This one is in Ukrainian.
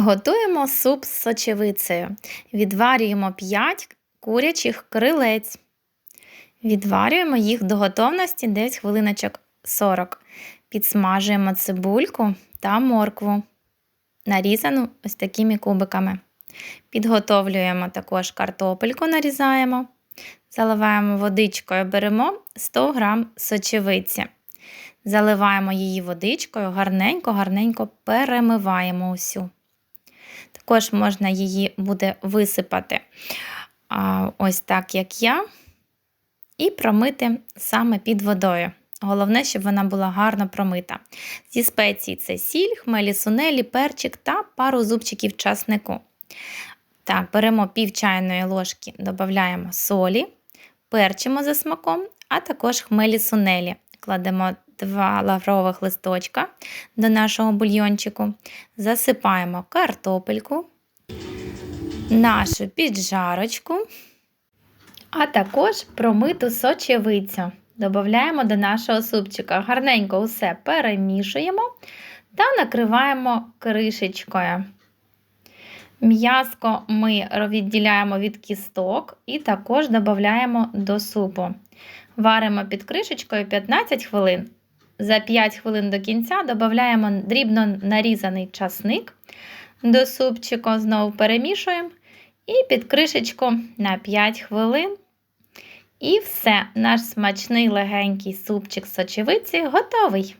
Готуємо суп з сочевицею. Відварюємо 5 курячих крилець. Відварюємо їх до готовності десь хвилиночок 40. Підсмажуємо цибульку та моркву, нарізану ось такими кубиками. Підготовлюємо також картопельку, нарізаємо, заливаємо водичкою, беремо 100 г сочевиці. Заливаємо її водичкою, гарненько-гарненько перемиваємо усю. Також можна її буде висипати ось так, як я, і промити саме під водою. Головне, щоб вона була гарно промита. Зі спецій це сіль, хмелі сунелі, перчик та пару зубчиків часнику. Так, беремо пів чайної ложки, додаємо солі, перчимо за смаком, а також хмелі сунелі. Кладемо два лаврових листочка до нашого бульйончику, засипаємо картопельку, нашу піджарочку, а також промиту сочевицю. Додаємо до нашого супчика. Гарненько усе перемішуємо та накриваємо кришечкою. М'яско ми відділяємо від кісток і також додаємо до супу. Варимо під кришечкою 15 хвилин. За 5 хвилин до кінця додаємо дрібно нарізаний часник до супчику, знову перемішуємо і під кришечку на 5 хвилин. І все, наш смачний легенький супчик з сочевиці готовий.